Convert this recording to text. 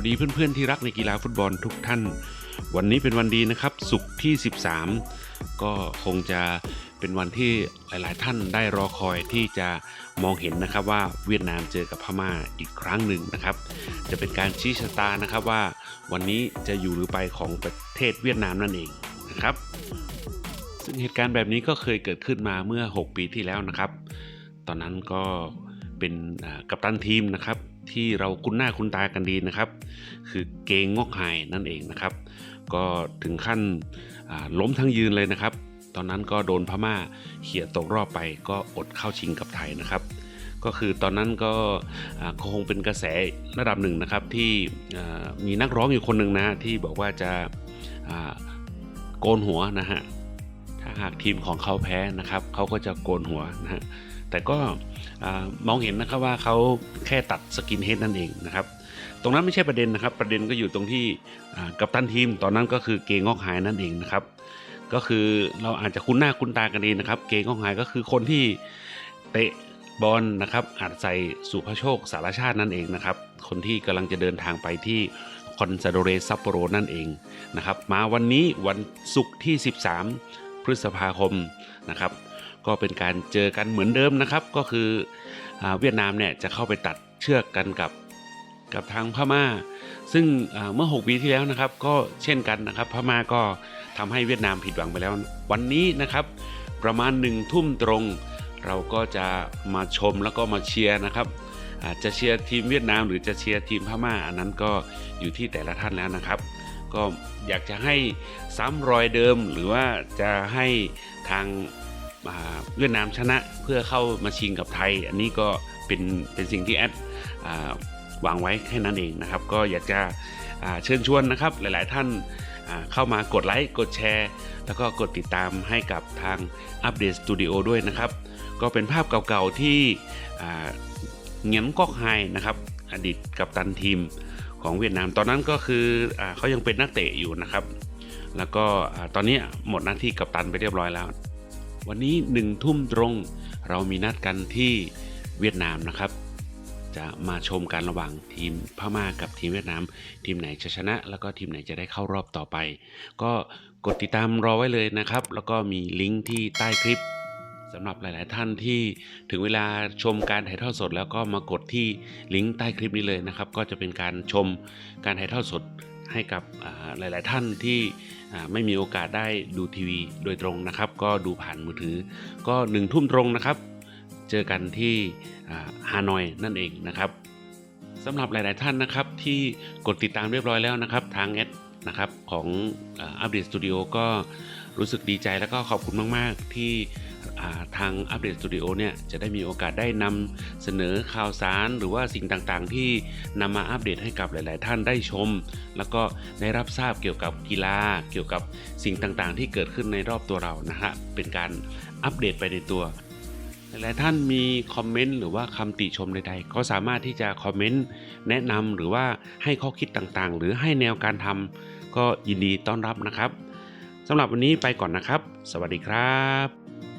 วัสดีเพื่อนๆที่รักในกีฬาฟุตบอลทุกท่าน วันนี้เป็นวันดีนะครับศุกร์ที่ 13 ก็คงจะเป็นวันที่หลายๆ ท่านได้รอคอยที่จะมองเห็นนะครับว่าเวียดนามเจอกับพม่าอีกครั้งหนึ่งนะครับ จะเป็นการชี้ชะตานะครับว่าวันนี้จะอยู่หรือไปของประเทศเวียดนามนั่นเองนะครับ ซึ่งเหตุการณ์แบบนี้ก็เคยเกิดขึ้นมาเมื่อ 6 ปีที่แล้วนะครับ ตอนนั้นก็ เป็นกัปตันทีมนะครับ ที่เราคุ้นหน้าคุ้นตากันดีนะครับ คือเกงงอกไฮนั่นเองนะครับ ก็ถึงขั้นล้มทั้งยืนเลยนะครับ ตอนนั้นก็โดนพม่าเขี่ยตกรอบไปก็อดเข้าชิงกับไทยนะครับก็คือตอนนั้นก็คงเป็นกระแสระดับหนึ่งนะครับที่มีนักร้องอยู่คนหนึ่งนะที่บอกว่าจะโกนหัวนะฮะถ้าหากทีมของเขาแพ้นะครับเขาก็จะโกนหัวนะฮะ แต่ก็มองเห็นนะครับว่าเขาแค่ตัดสกินเฮดนั่นเองนะครับตรงนั้นไม่ใช่ประเด็นนะครับ ประเด็นก็อยู่ตรงที่กัปตันทีมตอนนั้นก็คือเกงอกหายนั่นเองนะครับ ก็คือเราอาจจะคุ้นหน้าคุ้นตากันดีนะครับ เกงอกหายก็คือคนที่เตะบอลนะครับอาจใส่สุภโชคสารชาตินั่นเองนะครับ คนที่กำลังจะเดินทางไปที่คอนซาโดเรซัปโปโรนั่นเองนะครับ มาวันนี้วันศุกร์ที่ 13 พฤษภาคมนะครับ ก็เป็นการเจอกันเหมือนเดิมนะครับ ก็คืออเวียดนามเนี่ยจะเข้าไปตัดเชือกกันกับกับทางพม่า ซึ่งเมื่อ 6 ปีที่แล้วนะครับ ก็เช่นกันนะครับ พม่าก็ทำให้เวียดนามผิดหวังไปแล้ว วันนี้นะครับ ประมาณหนึ่งทุ่มตรง เราก็จะมาชมแล้วก็มาเชียร์นะครับอาจจะเชียร์ทีมเวียดนามหรือจะเชียร์ทีมพม่าอันนั้นก็อยู่ที่แต่ละท่านแล้วนะครับ ก็อยากจะให้ซ้ำรอยเดิมหรือว่าจะให้ทาง เวียดนามชนะเพื่อเข้ามาชิงกับไทย อันนี้ก็เป็นเป็นสิ่งที่แอดวางไว้แค่นั้นเองนะครับ ก็อยากจะเชิญชวนนะครับหลาย ๆ ท่านเข้ามากดไลค์กดแชร์ แล้วก็กดติดตามให้กับทางอัปเดตสตูดิโอด้วยนะครับ ก็เป็นภาพเก่าๆที่เงียนก๊อกไฮนะครับ อดีตกัปตันทีมของเวียดนามตอนนั้นก็คืออเขายังเป็นนักเตะอยู่นะครับ แล้วก็ตอนนี้หมดหน้าที่กัปตันไปเรียบร้อยแล้ว วันนี้หนึ่งทุ่มตรง เรามีนัดกันที่เวียดนามนะครับ จะมาชมการระหว่างทีมพม่ากับทีมเวียดนาม ทีมไหนจะชนะ แล้วก็ทีมไหนจะได้เข้ารอบต่อไป ก็กดติดตามรอไว้เลยนะครับ แล้วก็มีลิงก์ที่ใต้คลิปสำหรับหลาย ๆ ท่านที่ถึงเวลาชมการถ่ายทอดสด แล้วก็มากดที่ลิงก์ใต้คลิปนี้เลยนะครับ ก็จะเป็นการชมการถ่ายทอดสด ให้กับหลาย ๆ ท่านที่ไม่มีโอกาสได้ดูทีวีโดยตรงนะครับ ก็ดูผ่านมือถือ ก็หนึ่งทุ่มตรงนะครับ เจอกันที่ฮานอยนั่นเองนะครับสำหรับหลาย ๆ ท่านนะครับที่กดติดตามเรียบร้อยแล้วนะครับ ทางแอดนะครับของอัปเดตสตูดิโอก็รู้สึกดีใจแล้วก็ขอบคุณมาก ๆ ที่ ทางอัปเดตสตูดิโอเนี่ยจะได้มีโอกาสได้นำเสนอข่าวสาร หรือว่าสิ่งต่างๆ ที่นำมาอัปเดตให้กับหลาย ๆ ท่านได้ชม แล้วก็ได้รับทราบเกี่ยวกับกีฬา เกี่ยวกับสิ่งต่างๆ ที่เกิดขึ้นในรอบตัวเรานะฮะเป็นการอัปเดตไปในตัวหลายท่านมีคอมเมนต์หรือว่าคำติชมใดๆ ก็สามารถที่จะคอมเมนต์แนะนำหรือว่าให้ข้อคิดต่างๆ หรือให้แนวการทำก็ยินดีต้อนรับนะครับสำหรับวันนี้ไปก่อนนะครับ สวัสดีครับ